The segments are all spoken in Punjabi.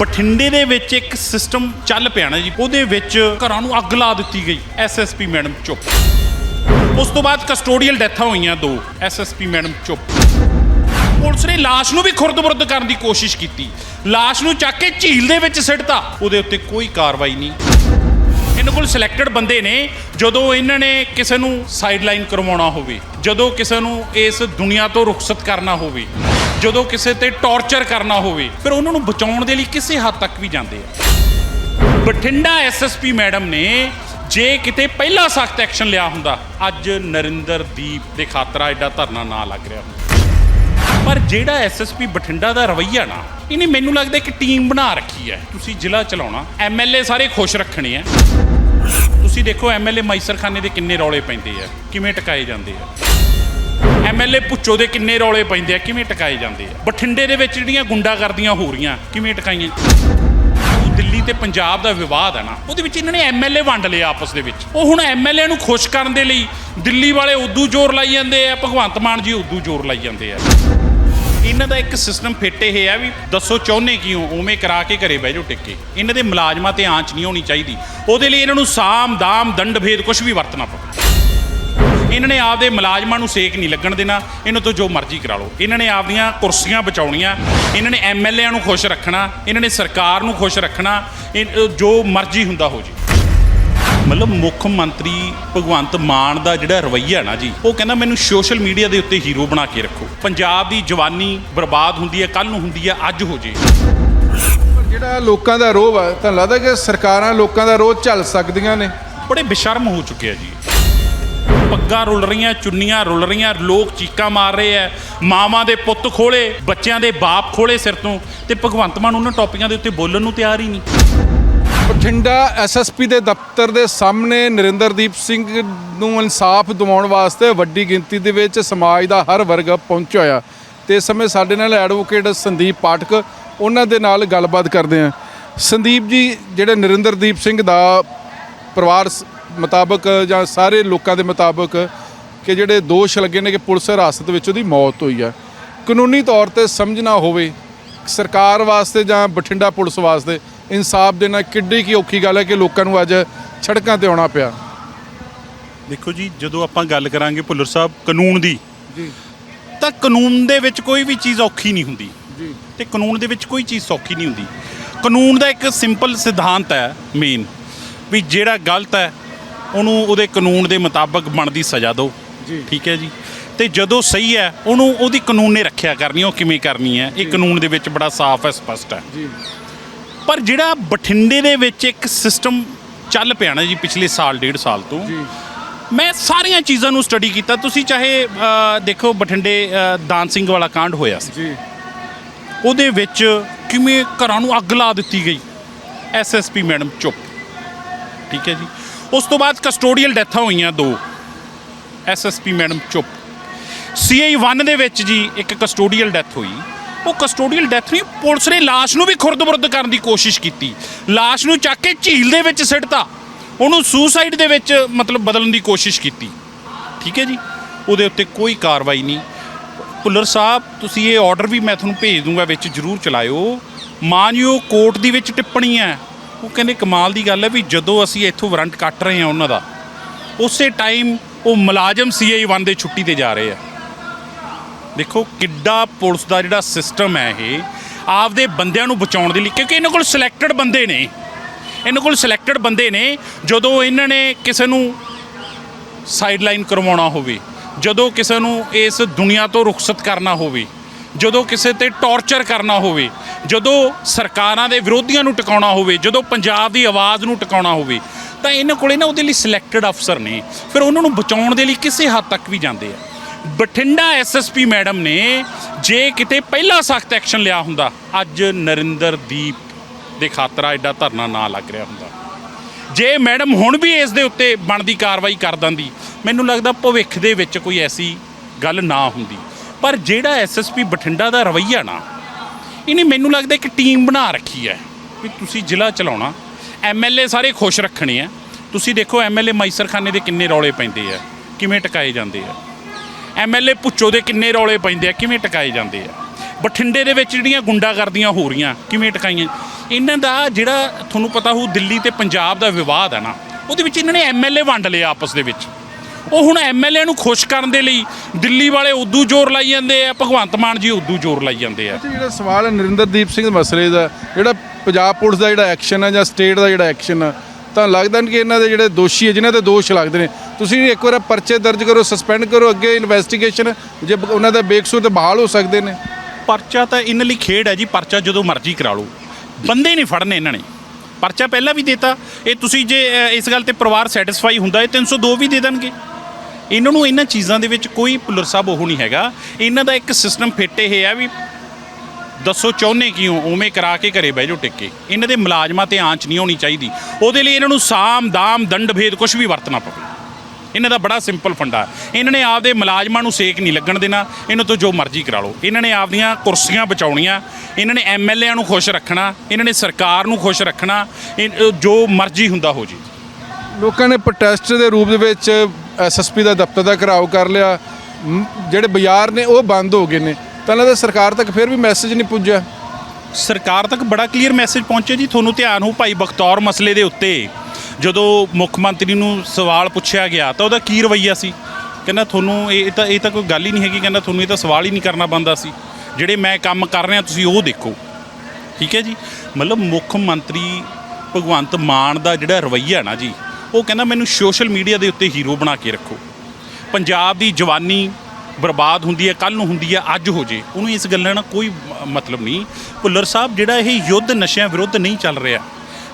ਬਠਿੰਡੇ ਦੇ ਵਿੱਚ ਇੱਕ ਸਿਸਟਮ ਚੱਲ ਪਿਆ ਨਾ ਜੀ, ਉਹਦੇ ਵਿੱਚ ਘਰਾਂ ਨੂੰ ਅੱਗ ਲਾ ਦਿੱਤੀ ਗਈ ਐਸਐਸਪੀ ਮੈਡਮ ਚੁੱਪ। ਉਸ ਤੋਂ ਬਾਅਦ ਕਸਟੋਡੀਅਲ ਡੈਥਾਂ ਹੋਈਆਂ ਦੋ ਐਸਐਸਪੀ ਮੈਡਮ ਚੁੱਪ। ਪੁਲਿਸ ਨੇ ਲਾਸ਼ ਨੂੰ ਵੀ ਖੁਰਦ-ਬੁਰਦ ਕਰਨ ਦੀ ਕੋਸ਼ਿਸ਼ ਕੀਤੀ। ਲਾਸ਼ ਨੂੰ ਚੱਕ ਕੇ ਝੀਲ ਦੇ ਵਿੱਚ ਸਿੱਟਤਾ। ਉਹਦੇ ਉੱਤੇ ਕੋਈ ਕਾਰਵਾਈ ਨਹੀਂ। ਇਹਨਾਂ ਕੋਲ ਸਿਲੈਕਟਡ ਬੰਦੇ ਨੇ, ਜਦੋਂ ਇਹਨਾਂ ਨੇ ਕਿਸੇ ਨੂੰ ਸਾਈਡਲਾਈਨ ਕਰਵਾਉਣਾ ਹੋਵੇ, ਜਦੋਂ ਕਿਸੇ ਨੂੰ ਇਸ ਦੁਨੀਆ ਤੋਂ ਰੁਖਸਤ ਕਰਨਾ ਹੋਵੇ। ਜਦੋਂ ਕਿਸੇ ਤੇ ਟੌਰਚਰ ਕਰਨਾ ਹੋਵੇ, ਫਿਰ ਉਹਨਾਂ ਨੂੰ ਬਚਾਉਣ ਦੇ ਲਈ ਕਿਸੇ ਹੱਦ ਤੱਕ ਵੀ ਜਾਂਦੇ ਆ। ਬਠਿੰਡਾ ਐਸਐਸਪੀ ਮੈਡਮ ਨੇ ਜੇ ਕਿਤੇ ਪਹਿਲਾ ਸਖਤ ਐਕਸ਼ਨ ਲਿਆ ਹੁੰਦਾ, ਅੱਜ ਨਰਿੰਦਰ ਦੀਪ ਦੇ ਖਾਤਰਾ ਐਡਾ ਧਰਨਾ ਨਾ ਲੱਗ ਰਿਹਾ ਪਰ ਜਿਹੜਾ ਐਸਐਸਪੀ ਬਠਿੰਡਾ ਦਾ ਰਵਈਆ ਨਾ, ਇਹਨੇ ਮੈਨੂੰ ਲੱਗਦਾ ਇੱਕ ਟੀਮ ਬਣਾ ਰੱਖੀ ਹੈ। ਤੁਸੀਂ ਜ਼ਿਲ੍ਹਾ ਚਲਾਉਣਾ ਐਮਐਲਏ ਸਾਰੇ ਖੁਸ਼ ਰੱਖਣੇ ਆ। ਤੁਸੀਂ ਦੇਖੋ ਐਮਐਲਏ ਮੈਸਰਖਾਨੇ ਦੇ ਕਿੰਨੇ ਰੌਲੇ ਪੈਂਦੇ ਆ, ਕਿਵੇਂ ਟਕਾਏ ਜਾਂਦੇ ਆ। ਐਮਐਲਏ ਪੁੱਛੋ ਦੇ ਕਿੰਨੇ ਰੌਲੇ ਪੈਂਦੇ ਆ, ਕਿਵੇਂ ਟਕਾਏ ਜਾਂਦੇ ਆ? ਬਠਿੰਡੇ ਦੇ ਵਿੱਚ ਜਿਹੜੀਆਂ ਗੁੰਡਾਗਰਦੀਆਂ ਹੋ ਰਹੀਆਂ, ਕਿਵੇਂ ਟਕਾਈਆਂ? ਦਿੱਲੀ ਤੇ ਪੰਜਾਬ ਦਾ ਵਿਵਾਦ ਹੈ ਨਾ, ਉਹਦੇ ਵਿੱਚ ਇਹਨਾਂ ਨੇ ਐਮਐਲਏ ਵੰਡ ਲਿਆ ਆਪਸ ਦੇ ਵਿੱਚ। ਉਹ ਹੁਣ ਐਮਐਲਏ ਨੂੰ ਖੁਸ਼ ਕਰਨ ਦੇ ਲਈ ਦਿੱਲੀ ਵਾਲੇ ਉਦੋਂ ਜ਼ੋਰ ਲਾਈ ਜਾਂਦੇ ਆ, ਭਗਵੰਤ ਮਾਨ ਜੀ ਉਦੋਂ ਜ਼ੋਰ ਲਾਈ ਜਾਂਦੇ ਆ। ਇਹਨਾਂ ਦਾ ਇੱਕ ਸਿਸਟਮ ਫਿੱਟ ਇਹ ਆ ਵੀ ਦੱਸੋ ਚਾਹੁੰਦੇ ਕਿਉਂ, ਉਵੇਂ ਕਰਾ ਕੇ ਘਰੇ ਬਹਿ ਜਾਓ ਟਿੱਕੇ। ਇਹਨਾਂ ਦੇ ਮੁਲਾਜ਼ਮਾਂ ਤੇ ਆਂਚ ਨਹੀਂ ਹੋਣੀ ਚਾਹੀਦੀ। ਉਹਦੇ ਲਈ ਇਹਨਾਂ ਨੂੰ ਸਾਮ ਦਾਮ ਦੰਡ ਭੇਦ ਕੁਝ ਵੀ ਵਰਤਣਾ ਪਵੇ। ਇਹਨਾਂ ਨੇ ਆਪਦੇ ਮੁਲਾਜ਼ਮਾਂ ਨੂੰ ਸੇਕ ਨਹੀਂ ਲੱਗਣ ਦੇਣਾ ਇਹਨਾਂ ਤੋਂ ਜੋ ਮਰਜ਼ੀ ਕਰਾ ਲਓ। ਇਹਨਾਂ ਨੇ ਆਪਦੀਆਂ ਕੁਰਸੀਆਂ ਬਚਾਉਣੀਆਂ ਇਹਨਾਂ ਨੇ ਐਮਐਲਏਆਂ ਨੂੰ ਖੁਸ਼ ਰੱਖਣਾ ਇਹਨਾਂ ਨੇ ਸਰਕਾਰ ਨੂੰ ਖੁਸ਼ ਰੱਖਣਾ ਜੋ ਮਰਜ਼ੀ ਹੁੰਦਾ ਹੋ ਜੀ। ਮਤਲਬ ਮੁੱਖ ਮੰਤਰੀ ਭਗਵੰਤ ਮਾਨ ਦਾ ਜਿਹੜਾ ਰਵੱਈਆ ਨਾ ਜੀ ਉਹ ਕਹਿੰਦਾ ਮੈਨੂੰ ਸੋਸ਼ਲ ਮੀਡੀਆ ਦੇ ਉੱਤੇ ਹੀਰੋ ਬਣਾ ਕੇ ਰੱਖੋ। ਪੰਜਾਬ ਦੀ ਜਵਾਨੀ ਬਰਬਾਦ ਹੁੰਦੀ ਹੈ ਕੱਲ ਨੂੰ ਹੁੰਦੀ ਹੈ ਅੱਜ ਹੋ ਜੇ। ਪਰ ਜਿਹੜਾ ਲੋਕਾਂ ਦਾ ਰੋਹ ਆ ਤਾਂ ਲੱਗਦਾ ਕਿ ਸਰਕਾਰਾਂ ਲੋਕਾਂ ਦਾ ਰੋਹ ਝੱਲ ਸਕਦੀਆਂ ਨੇ? ਬੜੇ ਬੇਸ਼ਰਮ ਹੋ ਚੁੱਕੇ ਆ ਜੀ। ਪੱਗਾਂ ਰੁੱਲ ਰਹੀਆਂ, ਚੁੰਨੀਆਂ ਰੁੱਲ ਰਹੀਆਂ, ਲੋਕ ਚੀਕਾਂ ਮਾਰ ਰਹੇ ਆ ਮਾਵਾਂ ਦੇ ਪੁੱਤ ਖੋਲੇ, ਬੱਚਿਆਂ ਦੇ ਬਾਪ ਖੋਲੇ ਸਿਰ ਤੋਂ ਤੇ ਭਗਵੰਤ ਮਾਨ ਉਹਨਾਂ ਟੌਪੀਆਂ ਦੇ ਉੱਤੇ ਬੋਲਣ ਨੂੰ ਤਿਆਰ ਹੀ ਨਹੀਂ। ਬਠਿੰਡਾ ਐਸਐਸਪੀ ਦੇ ਦਫ਼ਤਰ ਦੇ ਸਾਹਮਣੇ ਨਰਿੰਦਰਦੀਪ ਸਿੰਘ ਨੂੰ ਇਨਸਾਫ ਦਿਵਾਉਣ ਵਾਸਤੇ ਵੱਡੀ ਗਿਣਤੀ ਦੇ ਵਿੱਚ ਸਮਾਜ ਦਾ ਹਰ ਵਰਗ ਪਹੁੰਚਿਆ ਹੋਇਆ। ਤੇ ਇਸ ਸਮੇਂ ਸਾਡੇ ਨਾਲ ਐਡਵੋਕੇਟ ਸੰਦੀਪ ਪਾਠਕ, ਉਹਨਾਂ ਦੇ ਨਾਲ ਗੱਲਬਾਤ ਕਰਦੇ ਹਾਂ ਸੰਦੀਪ ਜੀ, ਜਿਹੜੇ ਨਰਿੰਦਰਦੀਪ ਸਿੰਘ ਦਾ ਪਰਿਵਾਰ ਮੁਤਾਬਕ ਜਾਂ ਸਾਰੇ ਲੋਕਾਂ ਦੇ ਮੁਤਾਬਕ ਕਿ ਜਿਹੜੇ ਦੋਸ਼ ਲੱਗੇ ਨੇ ਕਿ ਪੁਲਿਸ ਹਿਰਾਸਤ ਵਿੱਚ ਉਹਦੀ ਮੌਤ ਹੋਈ ਹੈ ਕਾਨੂੰਨੀ ਤੌਰ ਤੇ ਸਮਝਣਾ ਹੋਵੇ ਸਰਕਾਰ ਵਾਸਤੇ ਜਾਂ ਬਠਿੰਡਾ ਪੁਲਿਸ ਵਾਸਤੇ ਇਨਸਾਫ ਦੇਣਾ ਕਿੱਡੀ ਕੀ ਔਖੀ ਗੱਲ ਹੈ ਕਿ ਲੋਕਾਂ ਨੂੰ ਅੱਜ ਸੜਕਾਂ ਤੇ ਆਉਣਾ ਪਿਆ। ਦੇਖੋ ਜੀ ਜਦੋਂ ਆਪਾਂ ਗੱਲ ਕਰਾਂਗੇ ਭੁੱਲਰ ਸਾਹਿਬ ਕਾਨੂੰਨ ਦੀ ਜੀ। ਤਾਂ ਕਾਨੂੰਨ ਦੇ ਵਿੱਚ ਕੋਈ ਵੀ ਚੀਜ਼ ਔਖੀ ਨਹੀਂ ਹੁੰਦੀ। ਜੀ। ਤੇ ਕਾਨੂੰਨ ਦੇ ਵਿੱਚ ਕੋਈ ਚੀਜ਼ ਸੌਖੀ ਨਹੀਂ ਹੁੰਦੀ। ਕਾਨੂੰਨ ਦਾ ਇੱਕ ਸਿੰਪਲ ਸਿਧਾਂਤ ਹੈ ਮੇਨ ਵੀ ਜਿਹੜਾ ਗਲਤ ਹੈ ਉਹਨੂੰ ਉਹਦੇ ਕਾਨੂੰਨ ਦੇ ਮੁਤਾਬਕ ਬਣਦੀ ਸਜ਼ਾ ਦਿਓ। ਜੀ। ਠੀਕ ਹੈ ਜੀ? ਤੇ ਜਦੋਂ ਸਹੀ ਹੈ ਉਹਨੂੰ ਉਹਦੀ ਕਾਨੂੰਨ ਨੇ ਰੱਖਿਆ ਕਰਨੀ ਉਹ ਕਿਵੇਂ ਕਰਨੀ ਹੈ? ਇਹ ਕਾਨੂੰਨ ਦੇ ਵਿੱਚ ਬੜਾ ਸਾਫ਼ ਹੈ ਸਪਸ਼ਟ ਹੈ। ਜੀ। ਪਰ ਜਿਹੜਾ ਬਠਿੰਡੇ ਦੇ ਵਿੱਚ ਇੱਕ ਸਿਸਟਮ ਚੱਲ ਪਿਆ ਨਾ ਜੀ ਪਿਛਲੇ ਸਾਲ ਡੇਢ ਸਾਲ ਤੋਂ ਜੀ। ਮੈਂ ਸਾਰੀਆਂ ਚੀਜ਼ਾਂ ਨੂੰ ਸਟੱਡੀ ਕੀਤਾ। ਤੁਸੀਂ ਚਾਹੇ ਦੇਖੋ ਬਠਿੰਡੇ ਦਾਨ ਸਿੰਘ ਵਾਲਾ ਕਾਂਡ ਹੋਇਆ ਸੀ। ਜੀ। ਉਹਦੇ ਵਿੱਚ ਕਿਵੇਂ ਘਰਾਂ ਨੂੰ ਅੱਗ ਲਾ ਦਿੱਤੀ ਗਈ? ਐਸਐਸਪੀ ਮੈਡਮ ਚੁੱਪ। ਠੀਕ ਹੈ ਜੀ? ਉਸ ਤੋਂ ਬਾਅਦ ਕਸਟੋਡੀਅਲ ਡੈਥਾਂ ਹੋਈਆਂ ਦੋ। ਐਸਐਸਪੀ ਮੈਡਮ ਚੁੱਪ। ਸੀਆਈ 1 ਦੇ ਵਿੱਚ ਜੀ ਇੱਕ ਕਸਟੋਡੀਅਲ ਡੈਥ ਹੋਈ। ਉਹ ਕਸਟੋਡੀਅਲ ਡੈਥ ਨਹੀਂ, ਪੁਲਿਸ ਨੇ ਲਾਸ਼ ਨੂੰ ਵੀ ਖੁਰਦ-ਬੁਰਦ ਕਰਨ ਦੀ ਕੋਸ਼ਿਸ਼ ਕੀਤੀ। ਲਾਸ਼ ਨੂੰ ਚੱਕ ਕੇ ਝੀਲ ਦੇ ਵਿੱਚ ਸਿੱਟਤਾ। ਉਹਨੂੰ ਸੁਸਾਈਡ ਦੇ ਵਿੱਚ ਮਤਲਬ ਬਦਲਣ ਦੀ ਕੋਸ਼ਿਸ਼ ਕੀਤੀ। ਠੀਕ ਹੈ ਜੀ? ਉਹਦੇ ਉੱਤੇ ਕੋਈ ਕਾਰਵਾਈ ਨਹੀਂ। ਭੁੱਲਰ ਸਾਹਿਬ, ਤੁਸੀਂ ਇਹ ਆਰਡਰ ਵੀ ਮੈਂ ਤੁਹਾਨੂੰ ਭੇਜ ਦੂੰਗਾ, ਵਿੱਚ ਜਰੂਰ ਚਲਾਇਓ। ਮਾਨਯੋਗ ਕੋਰਟ ਦੀ ਵਿੱਚ ਟਿੱਪਣੀ ਹੈ। ਉਹ ਕਹਿੰਦੇ ਕਮਾਲ ਦੀ ਗੱਲ ਹੈ ਵੀ ਜਦੋਂ ਅਸੀਂ ਇੱਥੋਂ ਵਾਰੰਟ ਕੱਟ ਰਹੇ ਹਾਂ ਉਹਨਾਂ ਦਾ, ਉਸੇ ਟਾਈਮ ਉਹ ਮੁਲਾਜ਼ਮ ਸੀਆਈ 1 ਦੇ ਛੁੱਟੀ ਤੇ ਜਾ ਰਹੇ ਆ। ਦੇਖੋ ਕਿੱਡਾ ਪੁਲਿਸ ਦਾ ਜਿਹੜਾ ਸਿਸਟਮ ਹੈ ਇਹ, ਆਪਦੇ ਬੰਦਿਆਂ ਨੂੰ ਬਚਾਉਣ ਦੇ ਲਈ, ਕਿਉਂਕਿ ਇਹਨਾਂ ਕੋਲ ਸਿਲੈਕਟਡ ਬੰਦੇ ਨੇ। ਇਹਨਾਂ ਕੋਲ ਸਿਲੈਕਟਡ ਬੰਦੇ ਨੇ, ਜਦੋਂ ਇਹਨਾਂ ਨੇ ਕਿਸੇ ਨੂੰ ਸਾਈਡਲਾਈਨ ਕਰਵਾਉਣਾ ਹੋਵੇ, ਜਦੋਂ ਕਿਸੇ ਨੂੰ ਇਸ ਦੁਨੀਆ ਤੋਂ ਰੁਖਸਤ ਕਰਨਾ ਹੋਵੇ ਜਦੋਂ ਕਿਸੇ ਤੇ ਟੌਰਚਰ ਕਰਨਾ ਹੋਵੇ, ਜਦੋਂ ਸਰਕਾਰਾਂ ਦੇ ਵਿਰੋਧੀਆਂ ਨੂੰ ਟਿਕਾਉਣਾ ਹੋਵੇ, ਜਦੋਂ ਪੰਜਾਬ ਦੀ ਆਵਾਜ਼ ਨੂੰ ਟਿਕਾਉਣਾ ਹੋਵੇ, ਤਾਂ ਇਹਨਾਂ ਕੋਲੇ ਨਾ ਉਹਦੇ ਲਈ ਸਿਲੈਕਟਡ ਅਫਸਰ ਨੇ। ਫਿਰ ਉਹਨਾਂ ਨੂੰ ਬਚਾਉਣ ਦੇ ਲਈ ਕਿਸੇ ਹੱਦ ਤੱਕ ਵੀ ਜਾਂਦੇ ਆ। ਬਠਿੰਡਾ ਐਸਐਸਪੀ ਮੈਡਮ ਨੇ ਜੇ ਕਿਤੇ ਪਹਿਲਾ ਸਖਤ ਐਕਸ਼ਨ ਲਿਆ ਹੁੰਦਾ, ਅੱਜ ਨਰਿੰਦਰਦੀਪ ਦੇ ਖਾਤਰਾ ਐਡਾ ਧਰਨਾ ਨਾ ਲੱਗ ਰਿਹਾ ਹੁੰਦਾ। ਜੇ ਮੈਡਮ ਹੁਣ ਵੀ ਇਸ ਦੇ ਉੱਤੇ ਬਣਦੀ ਕਾਰਵਾਈ ਕਰ ਦਿੰਦੀ, ਮੈਨੂੰ ਲੱਗਦਾ ਭਵਿੱਖ ਦੇ ਵਿੱਚ ਕੋਈ ਐਸੀ ਗੱਲ ਨਾ ਹੁੰਦੀ। ਪਰ ਜਿਹੜਾ ਐਸਐਸਪੀ ਬਠਿੰਡਾ ਦਾ ਰਵੱਈਆ ਨਾ, ਇਹਨੇ ਮੈਨੂੰ ਲੱਗਦਾ ਇੱਕ ਟੀਮ ਬਣਾ ਰੱਖੀ ਹੈ ਵੀ ਤੁਸੀਂ ਜ਼ਿਲ੍ਹਾ ਚਲਾਉਣਾ। ਐਮਐਲਏ ਸਾਰੇ ਖੁਸ਼ ਰੱਖਣੇ ਆ। ਤੁਸੀਂ ਦੇਖੋ ਐਮਐਲਏ ਮੈਸਰਖਾਨੇ ਦੇ ਕਿੰਨੇ ਰੌਲੇ ਪੈਂਦੇ ਆ, ਕਿਵੇਂ ਟਕਾਏ ਜਾਂਦੇ ਆ। ਐਮਐਲਏ ਪੁੱਚੋ ਦੇ ਕਿੰਨੇ ਰੌਲੇ ਪੈਂਦੇ ਆ, ਕਿਵੇਂ ਟਕਾਏ ਜਾਂਦੇ ਆ। ਬਠਿੰਡੇ ਦੇ ਵਿੱਚ ਜਿਹੜੀਆਂ ਗੁੰਡਾਗਰਦੀਆਂ ਹੋ ਰਹੀਆਂ, ਕਿਵੇਂ ਟਕਾਈਆਂ। ਇਹਨਾਂ ਦਾ ਜਿਹੜਾ ਤੁਹਾਨੂੰ ਪਤਾ ਹੋਊ, ਦਿੱਲੀ ਤੇ ਪੰਜਾਬ ਦਾ ਵਿਵਾਦ ਹੈ ਨਾ, ਉਹਦੇ ਵਿੱਚ ਇਹਨਾਂ ਨੇ ਐਮਐਲਏ ਵੰਡ ਲਿਆ ਆਪਸ ਦੇ ਵਿੱਚ। ਉਹ ਹੁਣ ਐਮਐਲਏ ਨੂੰ ਖੁਸ਼ ਕਰਨ ਦੇ ਲਈ ਦਿੱਲੀ ਵਾਲੇ ਉਦੋਂ ਜ਼ੋਰ ਲਾਈ ਜਾਂਦੇ ਆ ਭਗਵੰਤ ਮਾਨ ਜੀ ਉਦੋਂ ਜ਼ੋਰ ਲਾਈ ਜਾਂਦੇ ਆ। ਜਿਹੜਾ ਸਵਾਲ ਹੈ ਨਰਿੰਦਰਦੀਪ ਸਿੰਘ ਮਸਲੇ ਦਾ ਜਿਹੜਾ ਪੰਜਾਬ ਪੁਲਿਸ ਦਾ ਜਿਹੜਾ ਐਕਸ਼ਨ ਹੈ ਜਾਂ ਸਟੇਟ ਦਾ ਜਿਹੜਾ ਐਕਸ਼ਨ ਹੈ ਤਾਂ ਲੱਗਦਾ ਨਹੀਂ ਕਿ ਇਹਨਾਂ ਦੇ ਜਿਹੜੇ ਦੋਸ਼ੀ ਹੈ ਜਿਨ੍ਹਾਂ ਦੇ ਦੋਸ਼ ਲੱਗਦੇ ਨੇ ਤੁਸੀਂ ਇੱਕ ਵਾਰ ਪਰਚੇ ਦਰਜ ਕਰੋ ਸਸਪੈਂਡ ਕਰੋ ਅੱਗੇ ਇਨਵੈਸਟੀਗੇਸ਼ਨ ਜੇ ਉਹਨਾਂ ਦਾ ਬੇਕਸੂਰ ਤੇ ਬਹਾਲ ਹੋ ਸਕਦੇ ਨੇ। ਪਰਚਾ ਤਾਂ ਇਹਨਾਂ ਲਈ ਖੇਡ ਹੈ ਜੀ ਪਰਚਾ ਜਦੋਂ ਮਰਜ਼ੀ ਕਰਾ ਲਓ। ਬੰਦੇ ਨਹੀਂ ਫੜਨੇ ਇਹਨਾਂ ਨੇ। ਪਰਚਾ ਪਹਿਲਾਂ ਵੀ ਦਿੱਤਾ ਇਹ ਤੁਸੀਂ ਜੇ ਇਸ ਗੱਲ ਤੇ ਪਰਿਵਾਰ ਸੈਟੀਸਫਾਈ ਹੁੰਦਾ ਇਹ 302 ਵੀ ਦੇ ਦੇਣਗੇ। ਇਹਨਾਂ ਨੂੰ ਇਹਨਾਂ ਚੀਜ਼ਾਂ ਦੇ ਵਿੱਚ ਕੋਈ ਪੁਲਰ ਸਾਹਿਬ ਉਹ ਨਹੀਂ ਹੈਗਾ। ਇਹਨਾਂ ਦਾ ਇੱਕ ਸਿਸਟਮ ਫਿੱਟ ਇਹ ਹੈ ਵੀ ਦੱਸੋ ਚਾਹੁੰਦੇ ਕਿਉਂ? ਉਵੇਂ ਕਰਾ ਕੇ ਘਰੇ ਬਹਿ ਜਾਓ ਟਿੱਕੇ ਇਹਨਾਂ ਦੇ ਮੁਲਾਜ਼ਮਾਂ ਤੇ ਆਂਚ ਨਹੀਂ ਹੋਣੀ ਚਾਹੀਦੀ। ਉਹਦੇ ਲਈ ਇਹਨਾਂ ਨੂੰ ਸਾਮ, ਦਾਮ, ਦੰਡ ਭੇਦ ਕੁਝ ਵੀ ਵਰਤਣਾ ਪਵੇ। ਇਹਨਾਂ ਦਾ ਬੜਾ ਸਿੰਪਲ ਫੰਡਾ। ਇਹਨਾਂ ਨੇ ਆਪਦੇ ਮੁਲਾਜ਼ਮਾਂ ਨੂੰ ਸੇਕ ਨਹੀਂ ਲੱਗਣ ਦੇਣਾ। ਇਹਨਾਂ ਤੋਂ ਜੋ ਮਰਜ਼ੀ ਕਰਾ ਲਓ। ਇਹਨਾਂ ਨੇ ਆਪਦੀਆਂ ਕੁਰਸੀਆਂ ਬਚਾਉਣੀਆਂ। ਇਹਨਾਂ ਨੇ ਐਮਐਲਏਆਂ ਨੂੰ ਖੁਸ਼ ਰੱਖਣਾ। ਇਹਨਾਂ ਨੇ ਸਰਕਾਰ ਨੂੰ ਖੁਸ਼ ਰੱਖਣਾ। ਇਹ- ਜੋ ਮਰਜ਼ੀ ਹੁੰਦਾ ਹੋ ਜੀ। ਲੋਕਾਂ ਨੇ ਪ੍ਰੋਟੈਸਟ ਦੇ ਰੂਪ ਦੇ ਵਿੱਚ ਐਸਐਸਪੀ ਦਾ ਦਫ਼ਤਰ ਦਾ ਘਰਾਓ ਕਰ ਲਿਆ। ਜਿਹੜੇ ਬਾਜ਼ਾਰ ਨੇ ਉਹ ਬੰਦ ਹੋ ਗਏ ਨੇ। ਤਾਂ ਲੱਗਦਾ ਸਰਕਾਰ ਤੱਕ ਫਿਰ ਵੀ ਮੈਸੇਜ ਨਹੀਂ ਪੁੱਜਿਆ। ਸਰਕਾਰ ਤੱਕ ਬੜਾ ਕਲੀਅਰ ਮੈਸੇਜ ਪਹੁੰਚੇ ਜੀ। ਤੁਹਾਨੂੰ ਧਿਆਨ ਹੋ ਭਾਈ ਬਖਤੌਰ ਮਸਲੇ ਦੇ ਉੱਤੇ। ਜਦੋਂ ਮੁੱਖ ਮੰਤਰੀ ਨੂੰ ਸਵਾਲ ਪੁੱਛਿਆ ਗਿਆ, ਤਾਂ ਉਹਦਾ ਕੀ ਰਵੱਈਆ ਸੀ? ਕਹਿੰਦਾ ਤੁਹਾਨੂੰ ਇਹ ਤਾਂ ਇਹ ਤਾਂ ਕੋਈ ਗੱਲ ਹੀ ਨਹੀਂ ਹੈਗੀ। ਕਹਿੰਦਾ ਤੁਹਾਨੂੰ ਇਹ ਤਾਂ ਸਵਾਲ ਹੀ ਨਹੀਂ ਕਰਨਾ ਬੰਦਾ ਸੀ। ਜਿਹੜੇ ਮੈਂ ਕੰਮ ਕਰ ਰਿਹਾ, ਤੁਸੀਂ ਉਹ ਦੇਖੋ। ਠੀਕ ਹੈ ਜੀ? ਮਤਲਬ ਮੁੱਖ ਮੰਤਰੀ ਭਗਵੰਤ ਮਾਨ ਦਾ ਜਿਹੜਾ ਰਵੱਈਆ ਨਾ ਜੀ ਉਹ ਕਹਿੰਦਾ ਮੈਨੂੰ ਸੋਸ਼ਲ ਮੀਡੀਆ ਦੇ ਉੱਤੇ ਹੀਰੋ ਬਣਾ ਕੇ ਰੱਖੋ। ਪੰਜਾਬ ਦੀ ਜਵਾਨੀ ਬਰਬਾਦ ਹੁੰਦੀ ਹੈ ਕੱਲ ਨੂੰ ਹੁੰਦੀ ਹੈ, ਅੱਜ ਹੋ ਜੇ। ਉਹਨੂੰ ਇਸ ਗੱਲਾਂ ਨਾਲ ਕੋਈ ਮਤਲਬ ਨਹੀਂ। ਭੁੱਲਰ ਸਾਹਿਬ, ਜਿਹੜਾ ਇਹ ਯੁੱਧ ਨਸ਼ਿਆਂ ਵਿਰੁੱਧ ਨਹੀਂ ਚੱਲ ਰਿਹਾ,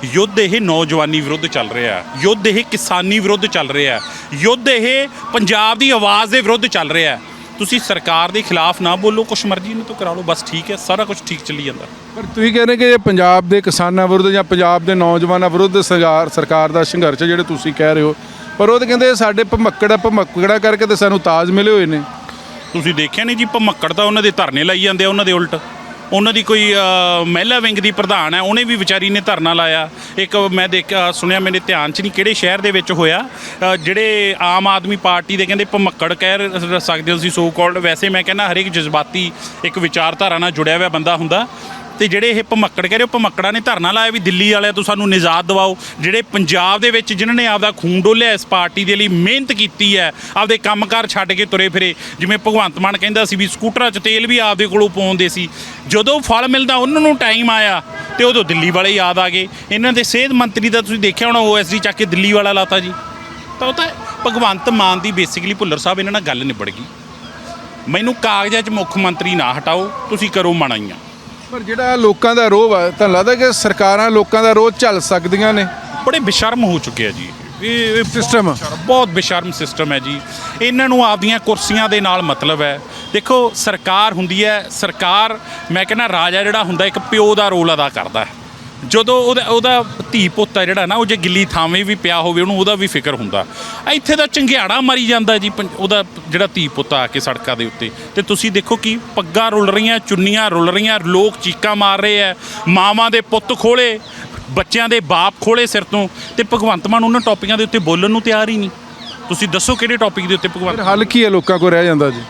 ਯੁੱਧ ਇਹ ਨੌਜਵਾਨੀ ਵਿਰੁੱਧ ਚੱਲ ਰਿਹਾ, ਯੁੱਧ ਇਹ ਕਿਸਾਨੀ ਵਿਰੁੱਧ ਚੱਲ ਰਿਹਾ, ਯੁੱਧ ਇਹ ਪੰਜਾਬ ਦੀ ਆਵਾਜ਼ ਦੇ ਵਿਰੁੱਧ ਚੱਲ ਰਿਹਾ। ਤੁਸੀਂ ਸਰਕਾਰ ਦੇ ਖਿਲਾਫ ਨਾ ਬੋਲੋ ਕੁਛ ਮਰਜ਼ੀ ਇਹਨੂੰ ਤੋਂ ਕਰਾ ਲਓ ਬਸ ਠੀਕ ਹੈ ਸਾਰਾ ਕੁਝ ਠੀਕ ਚੱਲੀ ਜਾਂਦਾ। ਪਰ ਤੁਸੀਂ ਕਹਿੰਦੇ ਕਿ ਇਹ ਪੰਜਾਬ ਦੇ ਕਿਸਾਨਾਂ ਵਿਰੁੱਧ ਜਾਂ ਪੰਜਾਬ ਦੇ ਨੌਜਵਾਨਾਂ ਵਿਰੁੱਧ ਸਰਕਾਰ ਸਰਕਾਰ ਦਾ ਸੰਘਰਸ਼ ਜਿਹੜੇ ਤੁਸੀਂ ਕਹਿ ਰਹੇ ਹੋ। ਪਰ ਉਹ ਤਾਂ ਕਹਿੰਦੇ ਸਾਡੇ ਭਮੱਕੜ ਭਮੱਕੜਾ ਕਰਕੇ ਤੇ ਸਾਨੂੰ ਤਾਜ ਮਿਲੇ ਹੋਏ ਨੇ। ਤੁਸੀਂ ਦੇਖਿਆ ਨਹੀਂ ਜੀ ਭਮੱਕੜ ਤਾਂ ਉਹਨਾਂ ਦੇ ਧਰਨੇ ਲਾਈ ਜਾਂਦੇ ਆ ਉਹਨਾਂ ਦੇ ਉਲਟ। ਉਹਨਾਂ ਦੀ ਕੋਈ ਮਹਿਲਾ ਵਿੰਗ ਦੀ ਪ੍ਰਧਾਨ ਹੈ, ਉਹਨੇ ਵੀ ਵਿਚਾਰੀ ਨੇ ਧਰਨਾ ਲਾਇਆ। ਇੱਕ ਮੈਂ ਦੇਖ ਸੁਣਿਆ ਮੇਰੇ ਧਿਆਨ 'ਚ ਨਹੀਂ ਕਿਹੜੇ ਸ਼ਹਿਰ ਦੇ ਵਿੱਚ ਹੋਇਆ। ਜਿਹੜੇ ਆਮ ਆਦਮੀ ਪਾਰਟੀ ਦੇ ਕਹਿੰਦੇ ਭਮੱਕੜ ਕਹਿ ਰ- ਸਕਦੇ ਹੋ ਤੁਸੀਂ ਸੋ ਕਾਲਡ ਵੈਸੇ ਮੈਂ ਕਹਿੰਦਾ ਹਰੇਕ ਜਜ਼ਬਾਤੀ ਇੱਕ ਵਿਚਾਰਧਾਰਾ ਨਾਲ ਜੁੜਿਆ ਹੋਇਆ ਬੰਦਾ ਹੁੰਦਾ। ਤੇ ਜਿਹੜੇ ਇਹ ਭਮੱਕੜ ਕਹਿ ਰਹੇ ਹੋ, ਭਮੱਕੜਾਂ ਨੇ ਧਰਨਾ ਲਾਇਆ ਵੀ ਦਿੱਲੀ ਵਾਲਿਆਂ ਤੋਂ ਸਾਨੂੰ ਨਿਜ਼ਾਤ ਦਿਵਾਓ। ਜਿਹੜੇ ਪੰਜਾਬ ਦੇ ਵਿੱਚ ਜਿਨ੍ਹਾਂ ਨੇ ਆਪਦਾ ਖੂਨ ਡੋਲਿਆ ਇਸ ਪਾਰਟੀ ਦੇ ਲਈ ਮਿਹਨਤ ਕੀਤੀ ਹੈ, ਆਪਦੇ ਕੰਮਕਾਰ ਛੱਡ ਕੇ ਤੁਰੇ ਫਿਰੇ। ਜਿਵੇਂ ਭਗਵੰਤ ਮਾਨ ਕਹਿੰਦਾ ਸੀ ਵੀ ਸਕੂਟਰਾਂ 'ਚ ਤੇਲ ਵੀ ਆਪਦੇ ਕੋਲੋਂ ਪਾਉਂਦੇ ਸੀ। ਜਦੋਂ ਫਲ ਮਿਲਦਾ ਉਹਨਾਂ ਨੂੰ ਟਾਈਮ ਆਇਆ ਤੇ ਉਦੋਂ ਦਿੱਲੀ ਵਾਲੇ ਯਾਦ ਆ ਗਏ। ਇਹਨਾਂ ਦੇ ਸਿਹਤ ਮੰਤਰੀ ਦਾ ਤੁਸੀਂ ਦੇਖਿਆ ਹੋਣਾ ਓਐਸਡੀ ਚੱਕ ਕੇ ਦਿੱਲੀ ਵਾਲਾ ਲਾਤਾ ਜੀ। ਤਾਂ ਉਹ ਤਾਂ ਭਗਵੰਤ ਮਾਨ ਦੀ ਬੇਸਿਕਲੀ ਭੁੱਲਰ ਸਾਹਿਬ ਇਹਨਾਂ ਨਾਲ ਗੱਲ ਨਿਬੜ ਗਈ। ਮੈਨੂੰ ਕਾਗਜ਼ਾਂ 'ਚ ਮੁੱਖ ਮੰਤਰੀ ਨਾ ਹਟਾਓ, ਤੁਸੀਂ ਕਰੋ ਮਣਾਈਆਂ। ਪਰ ਜਿਹੜਾ ਲੋਕਾਂ ਦਾ ਰੋਹ ਆ ਤਾਂ ਲੱਗਦਾ ਕਿ ਸਰਕਾਰਾਂ ਲੋਕਾਂ ਦਾ ਰੋਹ ਝੱਲ ਸਕਦੀਆਂ ਨੇ? ਬੜੇ ਬੇਸ਼ਰਮ ਹੋ ਚੁੱਕੇ ਆ ਜੀ ਇਹ। ਇਹ ਸਿਸਟਮ ਬਹੁਤ ਬੇਸ਼ਰਮ ਸਿਸਟਮ ਹੈ ਜੀ। ਇਹਨਾਂ ਨੂੰ ਆਪਦੀਆਂ ਕੁਰਸੀਆਂ ਦੇ ਨਾਲ ਮਤਲਬ ਹੈ। ਦੇਖੋ ਸਰਕਾਰ ਹੁੰਦੀ ਹੈ ਸਰਕਾਰ ਮੈਂ ਕਹਿੰਦਾ ਰਾਜਾ ਜਿਹੜਾ ਹੁੰਦਾ ਇੱਕ ਪਿਓ ਦਾ ਰੋਲ ਅਦਾ ਕਰਦਾ ਹੈ। ਜਦੋਂ ਉਹਦਾ ਉਹਦਾ ਧੀ ਪੁੱਤ ਹੈ ਜਿਹੜਾ ਨਾ ਉਹ ਜੇ ਗਿੱਲੀ ਥਾਵੇਂ ਵੀ ਪਿਆ ਹੋਵੇ ਉਹਨੂੰ ਉਹਦਾ ਵੀ ਫਿਕਰ ਹੁੰਦਾ। ਇੱਥੇ ਤਾਂ ਚੰਗਿਆੜਾ ਮਰੀ ਜਾਂਦਾ ਜੀ ਪੰ- ਉਹਦਾ ਜਿਹੜਾ ਧੀ ਪੁੱਤ ਆ ਕੇ ਸੜਕਾਂ ਦੇ ਉੱਤੇ। ਤੇ ਤੁਸੀਂ ਦੇਖੋ ਕਿ ਪੱਗਾਂ ਰੁਲ ਰਹੀਆਂ ਚੁੰਨੀਆਂ ਰੁਲ ਰਹੀਆਂ ਲੋਕ ਚੀਕਾਂ ਮਾਰ ਰਹੇ ਆ ਮਾਵਾਂ ਦੇ ਪੁੱਤ ਖੋਲੇ ਬੱਚਿਆਂ ਦੇ ਬਾਪ ਖੋਲੇ ਸਿਰ ਤੋਂ। ਤੇ ਭਗਵੰਤ ਮਾਨ ਉਹਨਾਂ ਟੌਪਿਕਾਂ ਦੇ ਉੱਤੇ ਬੋਲਣ ਨੂੰ ਤਿਆਰ ਹੀ ਨਹੀਂ। ਤੁਸੀਂ ਦੱਸੋ ਕਿਹੜੇ ਟੌਪਿਕ ਦੇ ਉੱਤੇ ਭਗਵੰਤ ਫਿਰ ਹੱਲ ਕੀ ਹੈ ਲੋਕਾਂ ਕੋਲ ਰਹਿ ਜਾਂਦਾ ਜੀ?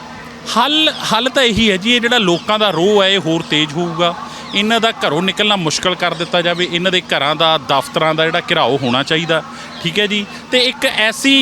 ਹੱਲ ਹੱਲ ਤਾਂ ਇਹੀ ਹੈ ਜੀ ਇਹ ਜਿਹੜਾ ਲੋਕਾਂ ਦਾ ਰੋਹ ਹੈ ਇਹ ਹੋਰ ਤੇਜ਼ ਹੋਊਗਾ। ਇਹਨਾਂ ਦਾ ਘਰੋਂ ਨਿਕਲਣਾ ਮੁਸ਼ਕਲ ਕਰ ਦਿੱਤਾ ਜਾਵੇ, ਇਹਨਾਂ ਦੇ ਘਰਾਂ ਦਾ, ਦਫ਼ਤਰਾਂ ਦਾ ਜਿਹੜਾ ਘਿਰਾਓ ਹੋਣਾ ਚਾਹੀਦਾ, ਠੀਕ ਹੈ ਜੀ? ਤੇ ਇੱਕ ਐਸੀ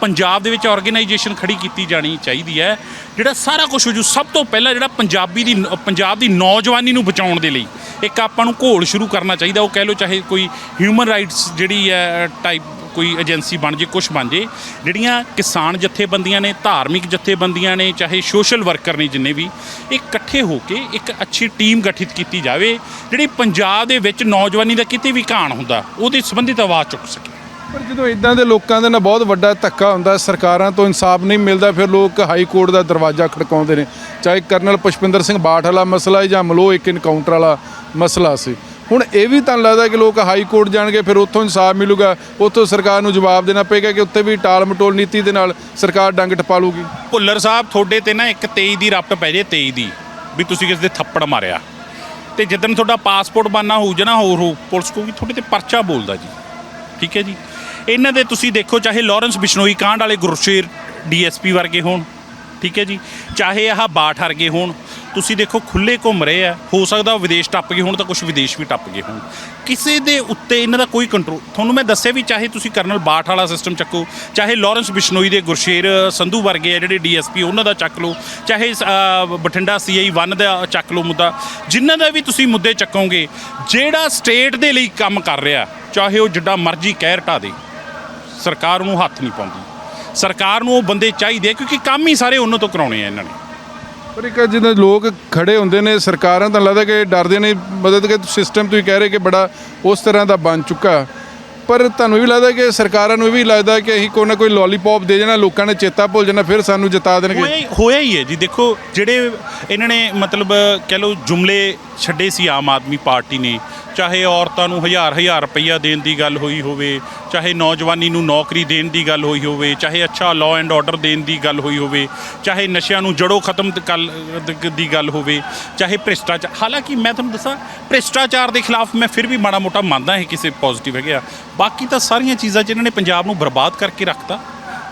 ਪੰਜਾਬ ਦੇ ਵਿੱਚ ਆਰਗੇਨਾਈਜੇਸ਼ਨ ਖੜੀ ਕੀਤੀ ਜਾਣੀ ਚਾਹੀਦੀ ਹੈ, ਜਿਹੜਾ ਸਾਰਾ ਕੁਝ ਹੋ ਜੂ, ਸਭ ਤੋਂ ਪਹਿਲਾਂ ਜਿਹੜਾ ਪੰਜਾਬੀ ਦੀ, ਪੰਜਾਬ ਦੀ ਨੌਜਵਾਨੀ ਨੂੰ ਬਚਾਉਣ ਦੇ ਲਈ ਇੱਕ ਆਪਾਂ ਨੂੰ ਘੋਲ ਸ਼ੁਰੂ ਕਰਨਾ ਚਾਹੀਦਾ, ਉਹ ਕਹਿ ਲਓ ਚਾਹੇ ਕੋਈ ਹਿਊਮਨ ਰਾਈਟਸ ਜਿਹੜੀ ਹੈ ਟਾਈਪ ਕੋਈ ਏਜੰਸੀ ਬਣ ਜੇ ਕੁਝ ਬਣ ਜੇ, ਜਿਹੜੀਆਂ ਕਿਸਾਨ ਜਥੇਬੰਦੀਆਂ ਨੇ, ਧਾਰਮਿਕ ਜਥੇਬੰਦੀਆਂ ਨੇ, ਚਾਹੇ ਸੋਸ਼ਲ ਵਰਕਰ ਨੇ ਜਿੰਨੇ ਵੀ, ਇਹ ਇਕੱਠੇ ਹੋ ਕੇ ਇੱਕ ਅੱਛੀ ਟੀਮ ਗਠਿਤ ਕੀਤੀ ਜਾਵੇ, ਜਿਹੜੀ ਪੰਜਾਬ ਦੇ ਵਿੱਚ ਨੌਜਵਾਨੀ ਦਾ ਕਿਤੇ ਵੀ ਘਾਣ ਹੁੰਦਾ, ਉਹਦੇ ਸੰਬੰਧਿਤ ਆਵਾਜ਼ ਚੁੱਕ ਸਕੇ। ਪਰ ਜਦੋਂ ਇਦਾਂ ਦੇ ਲੋਕਾਂ ਦੇ ਨਾਲ ਬਹੁਤ ਵੱਡਾ ਧੱਕਾ ਹੁੰਦਾ, ਸਰਕਾਰਾਂ ਤੋਂ ਇਨਸਾਫ ਨਹੀਂ ਮਿਲਦਾ, ਫਿਰ ਲੋਕ ਹਾਈ ਕੋਰਟ ਦਾ ਦਰਵਾਜ਼ਾ ਖੜਕਾਉਂਦੇ ਨੇ। ਚਾਹੇ ਕਰਨਲ ਪੁਸ਼ਪਿੰਦਰ ਸਿੰਘ ਬਾਠ ਵਾਲਾ ਮਸਲਾ ਜਾਂ ਮਲੋਹ ਇੱਕ ਇਨਕਾਊਂਟਰ ਵਾਲਾ ਮਸਲਾ ਸੀ। ਹੁਣ ਇਹ ਵੀ ਤਾਂ ਲੱਗਦਾ ਕਿ ਲੋਕ ਹਾਈ ਕੋਰਟ ਜਾਣਗੇ, ਫਿਰ ਉੱਥੋਂ ਇਨਸਾਫ ਮਿਲੂਗਾ। ਉੱਥੋਂ ਸਰਕਾਰ ਨੂੰ ਜਵਾਬ ਦੇਣਾ ਪਏਗਾ ਕਿ ਉੱਥੇ ਵੀ ਟਾਲ ਮਟੋਲ ਨੀਤੀ ਦੇ ਨਾਲ ਸਰਕਾਰ ਡੰਗ ਟਪਾ ਲੂਗੀ। ਭੁੱਲਰ ਸਾਹਿਬ, ਤੁਹਾਡੇ ਤੇ ਨਾ ਇੱਕ 23 ਦੀ ਰਪਟ ਪੈ ਜੇ 23 ਦੀ, ਵੀ ਤੁਸੀਂ ਕਿਸੇ ਦੇ ਥੱਪੜ ਮਾਰਿਆ। ਤੇ ਜਿੱਦਣ ਤੁਹਾਡਾ ਪਾਸਪੋਰਟ ਬਾਨਾ ਹੋਊ ਜਾਂ ਹੋਰ ਹੋ ਪੁਲਿਸ ਕਹੂਗੀ, ਤੁਹਾਡੇ ਤੇ ਪਰਚਾ ਬੋਲਦਾ ਜੀ। ਠੀਕ ਹੈ ਜੀ? ਇਹਨਾਂ ਦੇ ਤੁਸੀਂ ਦੇਖੋ, ਚਾਹੇ ਲਾਰੈਂਸ ਬਿਸ਼ਨੋਈ ਕਾਂਡ ਵਾਲੇ ਗੁਰਸ਼ੇਰ ਡੀਐਸਪੀ ਵਰਗੇ ਹੋਣ, ਠੀਕ ਹੈ ਜੀ? ਚਾਹੇ ਆਹ ਬਾਠ ਵਰਗੇ ਹੋਣ ਤੁਸੀਂ ਦੇਖੋ ਖੁੱਲੇ ਘੁੰਮ ਰਹੇ ਆ ਹੋ ਸਕਦਾ ਉਹ ਵਿਦੇਸ਼ ਟੱਪ ਗਏ ਹੋਣ ਤਾਂ ਕੁਝ ਵਿਦੇਸ਼ ਵੀ ਟੱਪ ਗਏ ਹੋਣ। ਕਿਸੇ ਦੇ ਉੱਤੇ ਇਹਨਾਂ ਦਾ ਕੋਈ ਕੰਟਰੋਲ ਤੁਹਾਨੂੰ ਮੈਂ ਦੱਸਿਆ ਵੀ ਚਾਹੇ ਤੁਸੀਂ ਕਰਨਲ ਬਾਠ ਵਾਲਾ ਸਿਸਟਮ ਚੱਕੋ ਚਾਹੇ ਲਾਰੈਂਸ ਬਿਸ਼ਨੋਈ ਦੇ ਗੁਰਸ਼ੇਰ ਸੰਧੂ ਵਰਗੇ ਆ ਜਿਹੜੇ ਡੀਐਸਪੀ ਉਹਨਾਂ ਦਾ ਚੱਕ ਲਓ ਚਾਹੇ ਅ, ਬਠਿੰਡਾ ਸੀਆਈ 1 ਦਾ ਚੱਕ ਲਓ ਮੁੱਦਾ ਜਿਨ੍ਹਾਂ ਦਾ ਵੀ ਤੁਸੀਂ ਮੁੱਦੇ ਚੱਕੋਗੇ ਜਿਹੜਾ ਸਟੇਟ ਦੇ ਲਈ ਕੰਮ ਕਰ ਰਿਹਾ ਚਾਹੇ ਉਹ ਜਿੱਡਾ ਮਰਜ਼ੀ ਕਹਿਰ ਰਟਾ ਦੇ ਸਰਕਾਰ ਨੂੰ ਹੱਥ ਨਹੀਂ ਪਾਉਂਦੀ। ਸਰਕਾਰ ਨੂੰ ਉਹ ਬੰਦੇ ਚਾਹੀਦੇ ਆ ਕਿਉਂਕਿ ਕੰਮ ਹੀ ਸਾਰੇ ਉਹਨਾਂ ਤੋਂ ਕਰਾਉਣੇ ਆ ਇਹਨਾਂ ਨੇ। ਪਰ ਇੱਕ ਜਦੋਂ ਲੋਕ ਖੜੇ ਹੁੰਦੇ ਨੇ, ਸਰਕਾਰਾਂ ਤਾਂ ਲੱਗਦਾ ਕਿ ਡਰਦੇ ਨੇ, ਮਦਦ ਕਿ ਸਿਸਟਮ ਤੁਸੀਂ ਕਹਿ ਰਹੇ ਕਿ ਬੜਾ ਉਸ ਤਰ੍ਹਾਂ ਦਾ ਬਣ ਚੁੱਕਾ। ਪਰ ਤੁਹਾਨੂੰ ਵੀ ਲੱਗਦਾ ਕਿ ਸਰਕਾਰਾਂ ਨੂੰ ਵੀ ਲੱਗਦਾ ਕਿ ਅਸੀਂ ਕੋਈ ਨਾ ਕੋਈ ਲੋਲੀਪੌਪ ਦੇ ਜਾਣਾ ਲੋਕਾਂ ਨੇ ਚੇਤਾ ਭੁੱਲ ਜਾਣਾ, ਫਿਰ ਸਾਨੂੰ ਜਿਤਾ ਦੇਣਗੇ। ਹੋਇਆ ਹੀ ਹੈ ਜੀ। ਦੇਖੋ, ਜਿਹੜੇ ਇਹਨਾਂ ਨੇ ਮਤਲਬ ਕਹਿ ਲਓ ਜੁਮਲੇ ਛੱਡੇ ਸੀ ਆਮ ਆਦਮੀ ਪਾਰਟੀ ਨੇ ਚਾਹੇ ਔਰਤਾਂ ਨੂੰ ਹਜ਼ਾਰ ਹਜ਼ਾਰ ਰੁਪਈਆ ਦੇਣ ਦੀ ਗੱਲ ਹੋਈ ਹੋਵੇ, ਚਾਹੇ ਨੌਜਵਾਨੀ ਨੂੰ ਨੌਕਰੀ ਦੇਣ ਦੀ ਗੱਲ ਹੋਈ ਹੋਵੇ, ਚਾਹੇ ਅੱਛਾ ਲਾਅ ਐਂਡ ਆਰਡਰ ਦੇਣ ਦੀ ਗੱਲ ਹੋਈ ਹੋਵੇ, ਚਾਹੇ ਨਸ਼ਿਆਂ ਨੂੰ ਜੜੋਂ ਖਤਮ ਤ- ਦੀ ਗੱਲ ਹੋਵੇ, ਚਾਹੇ ਭ੍ਰਿਸ਼ਟਾਚਾਰ, ਹਾਲਾਂਕਿ ਮੈਂ ਤੁਹਾਨੂੰ ਦੱਸਾਂ, ਭ੍ਰਿਸ਼ਟਾਚਾਰ ਦੇ ਖਿਲਾਫ ਮੈਂ ਫਿਰ ਵੀ ਮਾੜਾ ਮੋਟਾ ਮੰਨਦਾ ਹਾਂ ਕਿਸੇ ਪੋਜ਼ਿਟਿਵ ਹੈਗੇ ਆ। ਬਾਕੀ ਤਾਂ ਸਾਰੀਆਂ ਚੀਜ਼ਾਂ 'ਚ ਨੇ ਪੰਜਾਬ ਨੂੰ ਬਰਬਾਦ ਕਰਕੇ ਰੱਖਤਾ।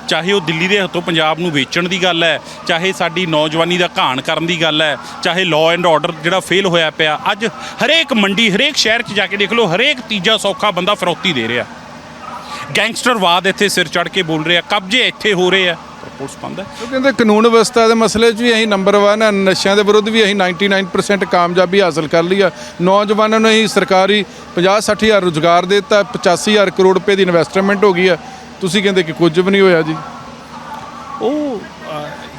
ਚਾਹੇ ਉਹ ਦਿੱਲੀ ਦੇ ਹੱਥੋਂ ਪੰਜਾਬ ਨੂੰ ਵੇਚਣ ਦੀ ਗੱਲ ਹੈ, ਚਾਹੇ ਸਾਡੀ ਨੌਜਵਾਨੀ ਦਾ ਘਾਣ ਕਰਨ ਦੀ ਗੱਲ ਹੈ, ਚਾਹੇ ਲਾਅ ਐਂਡ ਆਰਡਰ ਜਿਹੜਾ ਫੇਲ ਹੋਇਆ ਪਿਆ, ਅੱਜ ਹਰੇਕ ਮੰਡੀ, ਹਰੇਕ ਸ਼ਹਿਰ 'ਚ ਜਾ ਕੇ ਦੇਖ ਲਓ, ਹਰੇਕ ਤੀਜਾ ਸੌਖਾ ਬੰਦਾ ਫਰੌਤੀ ਦੇ ਰਿਹਾ। ਗੈਂਗਸਟਰਵਾਦ ਇੱਥੇ ਸਿਰ ਚੜ ਕੇ ਬੋਲ ਰਿਹਾ, ਕਬਜ਼ੇ ਇੱਥੇ ਹੋ ਰਹੇ ਆ ਪੁਲਿਸ ਬੰਦ ਹੈ। ਉਹ ਕਹਿੰਦੇ ਕਾਨੂੰਨ ਵਿਵਸਥਾ ਦੇ ਮਸਲੇ 'ਚ ਵੀ ਅਸੀਂ ਨੰਬਰ 1 ਆ, ਨਸ਼ਿਆਂ ਦੇ ਵਿਰੁੱਧ ਵੀ ਅਸੀਂ 99% ਕਾਮਯਾਬੀ ਹਾਸਲ ਕਰ ਲਈ ਆ। ਨੌਜਵਾਨਾਂ ਨੂੰ ਅਸੀਂ ਸਰਕਾਰੀ 50-60 ਹਜ਼ਾਰ ਰੁਜ਼ਗਾਰ ਦੇ ਦਿੱਤਾ 85 ਹਜ਼ਾਰ ਕਰੋੜ ਰੁਪਏ ਦੀ ਇਨਵੈਸਟਮੈਂਟ ਹੋ ਗਈ ਆ। ਤੁਸੀਂ ਕਹਿੰਦੇ ਕਿ ਕੁਝ ਵੀ ਨਹੀਂ ਹੋਇਆ ਜੀ? ਉਹ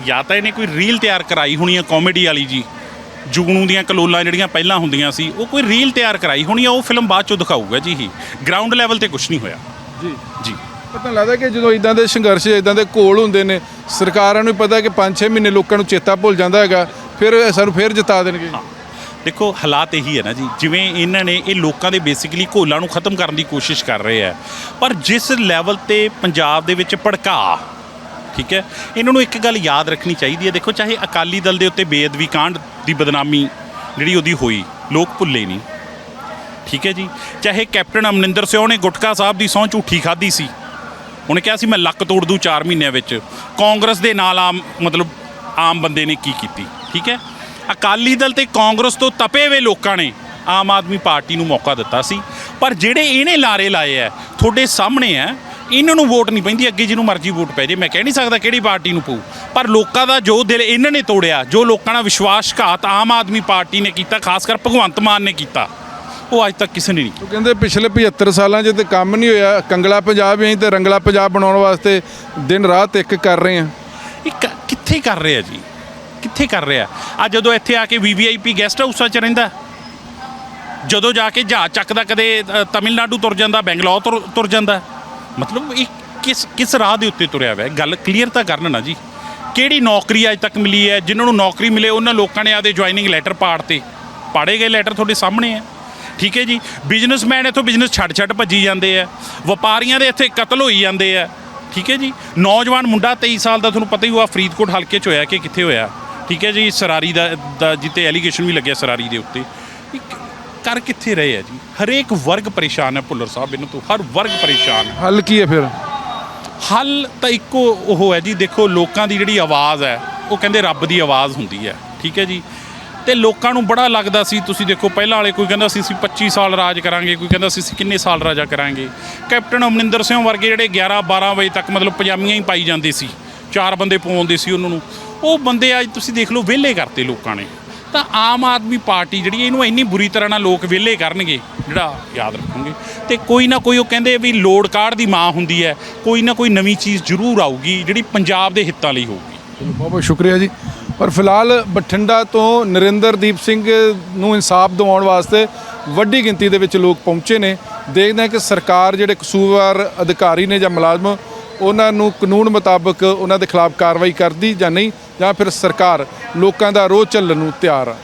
ਜਾਂ ਤਾਂ ਇਹਨੇ ਕੋਈ ਰੀਲ ਤਿਆਰ ਕਰਾਈ ਹੋਣੀ ਹੈ ਕਾਮੇਡੀ ਵਾਲੀ ਜੀ। ਜੁਗਨੂ ਦੀਆਂ ਕਲੋਲਾਂ ਜਿਹੜੀਆਂ ਪਹਿਲਾਂ ਹੁੰਦੀਆਂ ਸੀ ਉਹ ਕੋਈ ਰੀਲ ਤਿਆਰ ਕਰਾਈ ਹੋਣੀ ਆ ਉਹ ਫਿਲਮ ਬਾਅਦ ਚੋਂ ਦਿਖਾਊਗਾ ਜੀ ਹੀ ਗਰਾਊਂਡ ਲੈਵਲ ਤੇ ਕੁਝ ਨਹੀਂ ਹੋਇਆ। ਜੀ। ਜੀ। ਪਤਾ ਲੱਗਦਾ ਕਿ ਜਦੋਂ ਇਦਾਂ ਦੇ ਸੰਘਰਸ਼ ਇਦਾਂ ਦੇ ਘੋਲ ਹੁੰਦੇ ਨੇ ਸਰਕਾਰਾਂ ਨੂੰ ਪਤਾ ਕਿ 5-6 ਮਹੀਨੇ ਲੋਕਾਂ ਨੂੰ ਚੇਤਾ ਭੁੱਲ ਜਾਂਦਾ ਹੈਗਾ ਫਿਰ ਇਹ ਸਾਨੂੰ ਫਿਰ ਜਿਤਾ ਦੇਣਗੇ ਦੇਖੋ, ਹਾਲਾਤ ਇਹੀ ਹੈ ਨਾ ਜੀ, ਜਿਵੇਂ ਇਹਨਾਂ ਨੇ ਇਹ ਲੋਕਾਂ ਦੇ ਬੇਸਿਕਲੀ ਘੋਲਾਂ ਨੂੰ ਖਤਮ ਕਰਨ ਦੀ ਕੋਸ਼ਿਸ਼ ਕਰ ਰਹੇ ਆ ਪਰ ਜਿਸ ਲੈਵਲ ਤੇ ਪੰਜਾਬ ਦੇ ਵਿੱਚ ਭੜਕਾ, ਠੀਕ ਹੈ, ਇਹਨਾਂ ਨੂੰ ਇੱਕ ਗੱਲ ਯਾਦ ਰੱਖਣੀ ਚਾਹੀਦੀ ਹੈ। ਦੇਖੋ, ਚਾਹੇ ਅਕਾਲੀ ਦਲ ਦੇ ਉੱਤੇ ਬੇਅਦਬੀ ਕਾਂਡ ਦੀ ਬਦਨਾਮੀ ਜਿਹੜੀ ਉਹਦੀ ਹੋਈ, ਲੋਕ ਭੁੱਲੇ ਨਹੀਂ, ਠੀਕ ਹੈ ਜੀ। ਚਾਹੇ ਕੈਪਟਨ ਅਮਰਿੰਦਰ ਸਿੰਘ ਨੇ ਗੁਟਕਾ ਸਾਹਿਬ ਦੀ ਸਹੁੰ ਝੂਠੀ ਖਾਧੀ ਸੀ, ਉਹਨੇ ਕਿਹਾ ਸੀ, ਮੈਂ ਲੱਕ ਤੋੜ ਦੂੰ 4 ਮਹੀਨਿਆਂ ਵਿੱਚ। ਕਾਂਗਰਸ ਦੇ ਨਾਲ ਆਮ, ਮਤਲਬ ਆਮ ਬੰਦੇ ਨੇ ਕੀ ਕੀਤੀ, ਠੀਕ ਹੈ? ਅਕਾਲੀ ਦਲ ਤੇ ਕਾਂਗਰਸ ਤੋਂ ਤਪੇ ਹੋਏ ਲੋਕਾਂ ਨੇ ਆਮ ਆਦਮੀ ਪਾਰਟੀ ਨੂੰ ਮੌਕਾ ਦਿੱਤਾ ਸੀ। ਪਰ ਜਿਹੜੇ ਇਹਨੇ ਲਾਰੇ ਲਾਏ ਆ ਤੁਹਾਡੇ ਸਾਹਮਣੇ ਆ ਇਹਨਾਂ ਨੂੰ ਵੋਟ ਨਹੀਂ ਪੈਂਦੀ ਅੱਗੇ ਜਿਹਨੂੰ ਮਰਜ਼ੀ ਵੋਟ ਪੈ ਜੇ। ਮੈਂ ਕਹਿ ਨਹੀਂ ਸਕਦਾ ਕਿਹੜੀ ਪਾਰਟੀ ਨੂੰ ਪਊ। ਪਰ ਲੋਕਾਂ ਦਾ ਜੋ ਦਿਲ ਇਹਨਾਂ ਨੇ ਤੋੜਿਆ ਜੋ ਲੋਕਾਂ ਦਾ ਵਿਸ਼ਵਾਸਘਾਤ ਆਮ ਆਦਮੀ ਪਾਰਟੀ ਨੇ ਕੀਤਾ ਖਾਸ ਕਰ ਭਗਵੰਤ ਮਾਨ ਨੇ ਕੀਤਾ ਉਹ ਅੱਜ ਤੱਕ ਕਿਸੇ ਨੇ ਨਹੀਂ ਉਹ ਕਹਿੰਦੇ ਪਿਛਲੇ 75 ਸਾਲਾਂ 'ਚ ਤੇ ਕੰਮ ਨਹੀਂ ਹੋਇਆ। ਕੰਗਲਾ ਪੰਜਾਬ ਹੀ ਤੇ ਰੰਗਲਾ ਪੰਜਾਬ ਬਣਾਉਣ ਵਾਸਤੇ ਦਿਨ ਰਾਤ ਇੱਕ ਕਰ ਰਹੇ ਹਾਂ ਇਹ ਕਿੱਥੇ ਕਰ ਰਿਹਾ ਜੀ? ਕਿੱਥੇ ਕਰ ਰਿਹਾ? ਆ ਜਦੋਂ ਇੱਥੇ ਆ ਕੇ ਵੀਵੀਆਈਪੀ ਗੈਸਟ ਹਾਊਸਾਂ 'ਚ ਰਹਿੰਦਾ ਜਦੋਂ ਜਾ ਕੇ ਜਹਾਜ਼ ਚੱਕਦਾ ਕਦੇ ਅ, ਤਮਿਲਨਾਡੂ ਤੁਰ ਜਾਂਦਾ ਬੈਂਗਲੌਰ ਤੁਰ- ਤੁਰ ਜਾਂਦਾ ਮਤਲਬ ਇਹ ਕਿਸ ਕਿਸ ਰਾਹ ਦੇ ਉੱਤੇ ਤੁਰਿਆ ਹੋਇਆ ਗੱਲ ਕਲੀਅਰ ਤਾਂ ਕਰਨ ਨਾ ਜੀ। ਕਿਹੜੀ ਨੌਕਰੀ ਅੱਜ ਤੱਕ ਮਿਲੀ ਹੈ? ਜਿਨ੍ਹਾਂ ਨੂੰ ਨੌਕਰੀ ਮਿਲੇ ਉਹਨਾਂ ਲੋਕਾਂ ਨੇ ਆਦੇ ਜੁਆਇਨਿੰਗ ਲੈਟਰ ਪਾੜਤੇ। ਪਾੜੇ ਗਏ ਲੈਟਰ ਤੁਹਾਡੇ ਸਾਹਮਣੇ ਹੈ। ਠੀਕ ਹੈ ਜੀ? ਬਿਜ਼ਨਸਮੈਨ ਇੱਥੋਂ ਬਿਜ਼ਨਸ ਛੱਡ ਛੱਡ ਭੱਜੀ ਜਾਂਦੇ ਆ ਵਪਾਰੀਆਂ ਦੇ ਇੱਥੇ ਕਤਲ ਹੋਈ ਜਾਂਦੇ ਆ ਠੀਕ ਹੈ ਜੀ? ਨੌਜਵਾਨ ਮੁੰਡਾ 23 ਸਾਲ ਦਾ ਤੁਹਾਨੂੰ ਪਤਾ ਹੀ ਹੋਆ ਫਰੀਦਕੋਟ ਹਲਕੇ 'ਚ ਹੋਇਆ ਕਿ ਕਿੱਥੇ ਹੋਇਆ? ਠੀਕ ਹੈ ਜੀ ਸਰਾਰੀ ਦਾ ਦਾ ਜਿੱਤੇ ਐਲੀਗੇਸ਼ਨ ਵੀ ਲੱਗਿਆ ਸਰਾਰੀ ਦੇ ਉੱਤੇ। ਇਹ ਕ- ਕਰ ਕਿੱਥੇ ਰਹੇ ਆ ਜੀ? ਹਰੇਕ ਵਰਗ ਪਰੇਸ਼ਾਨ ਹੈ ਭੁੱਲਰ ਸਾਹਿਬ ਇਹਨਾਂ ਤੋਂ ਹਰ ਵਰਗ ਪਰੇਸ਼ਾਨ ਹੈ। ਹੱਲ ਕੀ ਹੈ ਫਿਰ? ਹੱਲ ਤਾਂ ਇੱਕੋ ਉਹ ਹੈ ਜੀ ਦੇਖੋ ਲੋਕਾਂ ਦੀ ਜਿਹੜੀ ਆਵਾਜ਼ ਹੈ ਉਹ ਕਹਿੰਦੇ ਰੱਬ ਦੀ ਆਵਾਜ਼ ਹੁੰਦੀ ਹੈ। ਠੀਕ ਹੈ ਜੀ? ਤੇ ਲੋਕਾਂ ਨੂੰ ਬੜਾ ਲੱਗਦਾ ਸੀ ਤੁਸੀਂ ਦੇਖੋ ਪਹਿਲਾਂ ਵਾਲੇ ਕੋਈ ਕਹਿੰਦਾ ਸੀ ਅਸੀਂ 25 ਸਾਲ ਰਾਜ ਕਰਾਂਗੇ ਕੋਈ ਕਹਿੰਦਾ ਸੀ ਅਸੀਂ ਕਿੰਨੇ ਸਾਲ ਰਾਜਾ ਕਰਾਂਗੇ। ਕੈਪਟਨ ਅਮਰਿੰਦਰ ਸਿੰਘ ਵਰਗੇ ਜਿਹੜੇ 11 12 ਵਜੇ ਤੱਕ ਮਤਲਬ ਪਜਾਮੀਆਂ ਹੀ ਪਾਈ ਜਾਂਦੇ ਸੀ ਚਾਰ ਬੰਦੇ ਪਾਉਂਦੇ ਸੀ ਉਹਨਾਂ। ਨੂੰ ਉਹ ਬੰਦੇ ਅੱਜ ਤੁਸੀਂ ਦੇਖ ਲਓ ਵਿਹਲੇ ਕਰਤੇ ਲੋਕਾਂ ਨੇ। ਤਾਂ ਆਮ ਆਦਮੀ ਪਾਰਟੀ ਜਿਹੜੀ ਇਹਨੂੰ ਇੰਨੀ ਬੁਰੀ ਤਰ੍ਹਾਂ ਨਾਲ ਲੋਕ ਵਿਹਲੇ ਕਰਨਗੇ, ਜਿਹੜਾ ਯਾਦ ਰੱਖਣਗੇ ਤੇ ਕੋਈ ਨਾ ਕੋਈ ਉਹ ਕਹਿੰਦੇ ਵੀ ਲੋੜ ਕਾਰਡ ਦੀ ਮਾਂ ਹੁੰਦੀ ਹੈ, ਕੋਈ ਨਾ ਕੋਈ ਨਵੀਂ ਚੀਜ਼ ਜ਼ਰੂਰ ਆਊਗੀ, ਜਿਹੜੀ ਪੰਜਾਬ ਦੇ ਹਿੱਤਾਂ ਲਈ ਹੋਊਗੀ। ਬਹੁਤ ਬਹੁਤ ਸ਼ੁਕਰੀਆ ਜੀ। ਪਰ ਫਿਲਹਾਲ ਬਠਿੰਡਾ ਤੋਂ ਨਰਿੰਦਰਦੀਪ ਸਿੰਘ ਨੂੰ ਇਨਸਾਫ ਦਿਵਾਉਣ ਵਾਸਤੇ ਵੱਡੀ ਗਿਣਤੀ ਦੇ ਵਿੱਚ ਲੋਕ ਪਹੁੰਚੇ ਨੇ। ਦੇਖਦੇ ਹਾਂ ਕਿ ਸਰਕਾਰ ਜਿਹੜੇ ਕਸੂਰਵਾਰ ਅਧਿਕਾਰੀ ਨੇ ਜਾਂ ਮੁਲਾਜ਼ਮ ਉਹਨਾਂ ਨੂੰ ਕਾਨੂੰਨ ਮੁਤਾਬਕ ਉਹਨਾਂ ਦੇ ਖਿਲਾਫ ਕਾਰਵਾਈ ਕਰਦੀ ਜਾਂ ਨਹੀਂ, ਜਾਂ ਫਿਰ ਸਰਕਾਰ ਲੋਕਾਂ ਦਾ ਰੋਹ ਝੱਲਣ ਨੂੰ ਤਿਆਰ ਆ।